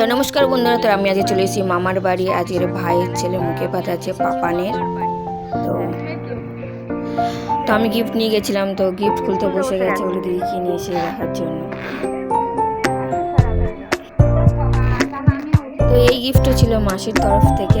তো নমস্কার বন্ধুরা, তো আমি আজকে চলে এসেছি মামার বাড়ি। আজকের ভাইয়ের ছেলে মুখে পাতা আছে, পাপানের। তো তো আমি গিফট নিয়ে গেছিলাম, তো গিফট খুলতে বসে গেছে বলে দিদি কি নিয়ে এসে রাখার জন্য। তো এই গিফটটা ছিল মাসির তরফ থেকে।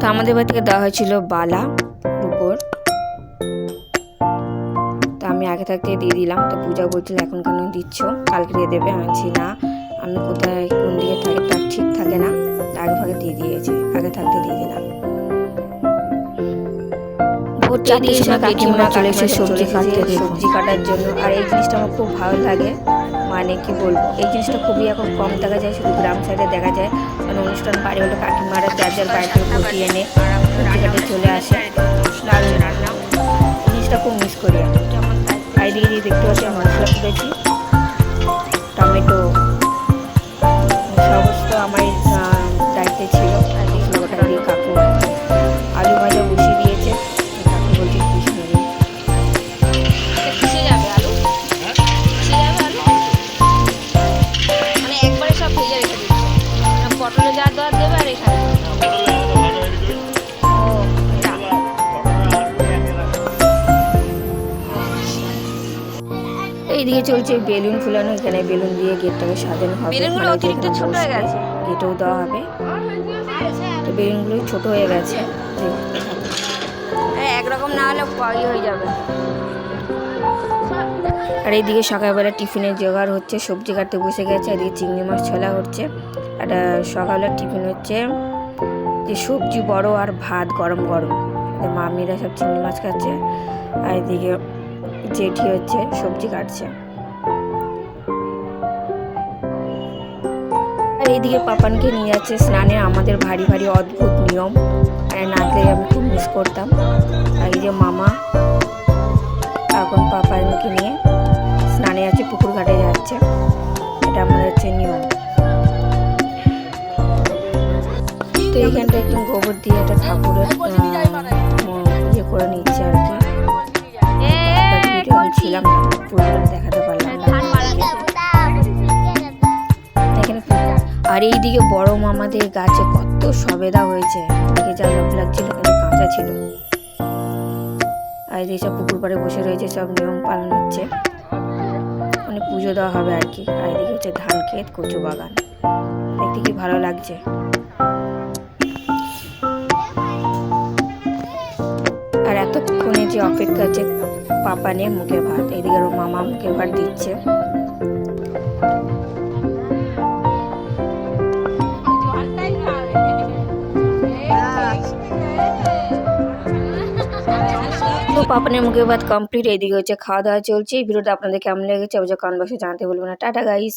তো আমাদের বাড়ি থেকে দেওয়া হয়েছিল বালা রূপোর। তো আমি আগে থাকতে দিয়ে দিলাম। তো পূজা বলছিল এখন কেন দিচ্ছ? কালকে দিয়ে দেবে আমি বলছি না। আমি কোথায় কোন দিকে থাকি তার ঠিক থাকে না। আগে ভাগে দিয়ে দিয়েছি আগে থাকতে দিয়ে দিলাম। ভোর চারটের সময় কাকিমা চলে এসে সবজি কাটতে সবজি কাটার জন্য। আর এই জিনিসটা আমার খুব ভালো লাগে। মানে কি বলব? এই জিনিসটা খুবই এখন কম দেখা যায়, শুধু গ্রাম সাইডে দেখা যায়। মানে অনুষ্ঠান বাড়ি হলে কাকিমারা যার যার বাড়িতে বসিয়ে এনে সবজি চলে আসে। জিনিসটা খুব মিস করি আর এদিকে দেখতে পাচ্ছি, আমার টমেটো। এইদিকে চলছে বেলুন ফুলানো এখানে বেলুন দিয়ে গেটটাকে সাজানো হবে। বেলুনগুলো অতিরিক্ত ছোট হয়ে গেছে। গেটও দেওয়া হবে। তো বেলুনগুলো ছোট হয়ে গেছে। একরকম না হলে ইয়ে হয়ে যাবে। আর এইদিকে সকালবেলা টিফিনের জোগাড় হচ্ছে, সবজি কাটতে বসে গেছে, এদিকে চিংড়ি মাছ ছোলা হচ্ছে, আর সকালবেলা টিফিন হচ্ছে যে সবজি বড় আর ভাত গরম গরম। মামিরা সব চিংড়ি মাছ খাচ্ছে, আর এদিকে জেঠি হচ্ছে সবজি কাটছে। আর এইদিকে পাপানকে নিয়ে যাচ্ছে স্নানে, আমাদের ভারী ভারী অদ্ভুত নিয়ম। আর না গেলে আমি খুব মিস করতাম। আর এই যে মামা এইখানটা একটু গোবর দিয়ে একটা ঠাকুরের ইয়ে করে নিচ্ছে আর কি। ছিলাম পুরোটা দেখাতে পারলাম এখানে আর এইদিকে বড় মামাদের গাছে কত সবেদা হয়েছে। দেখে যা লোভ লাগছিল কিন্তু কাঁচা ছিল আর এদিকে সব পুকুর পাড়ে বসে রয়েছে সব নিয়ম পালন হচ্ছে। মানে পুজো দেওয়া হবে আর কি। আর এদিকে হচ্ছে ধান ক্ষেত কচু বাগান। দেখতে কি ভালো লাগছে। যে অপেক্ষা আছে, পাপা নিয়ে মুখে ভাত, এদিকে ওর মামা মুখে ভাত দিচ্ছে। তো পাপানের মুখে ভাত কমপ্লিট এইদিকে হচ্ছে খাওয়া দাওয়া চলছে। এই ভিডিওটা আপনাদের কেমন লেগেছে অবশ্যই কমেন্ট বক্সে জানাতে বলবেন না। Tata guys